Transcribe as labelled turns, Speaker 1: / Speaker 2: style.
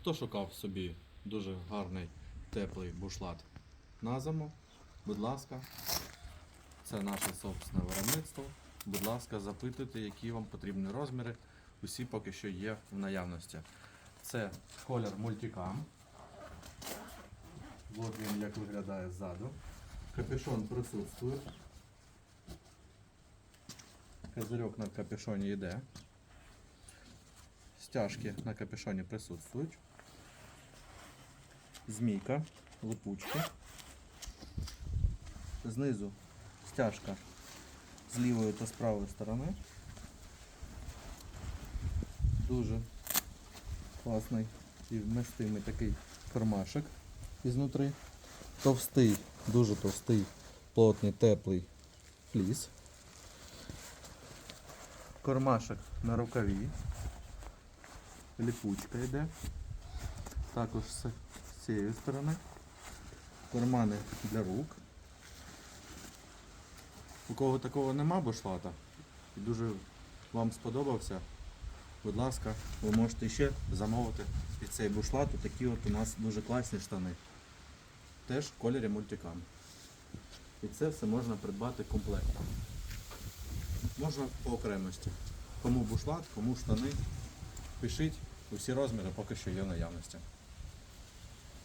Speaker 1: Хто шукав собі дуже гарний теплий бушлат на зиму, будь ласка, це наше собственне виробництво. Будь ласка, запитуйте, які вам потрібні розміри. Усі поки що є в наявності. Це колір мультикам. От він як виглядає ззаду. Капюшон присутствує. Козирьок на капюшоні йде. Стяжки на капюшоні присутствують. Змійка, липучки. Знизу стяжка з лівої та з правої сторони. Дуже класний і вмістимий такий кармашек ізнутри. Товстий, дуже товстий, плотний, теплий фліс. Кармашек на рукаві. Ліпучка йде. Також з цієї сторони. Кармани для рук. У кого такого нема бушлата і дуже вам сподобався, будь ласка, ви можете ще замовити під цей бушлат. Такі от у нас дуже класні штани. Теж в кольорі мультикам. І це все можна придбати комплектом. Можна по окремості. Кому бушлат, кому штани. Пишіть, усі розміри поки що є в наявності.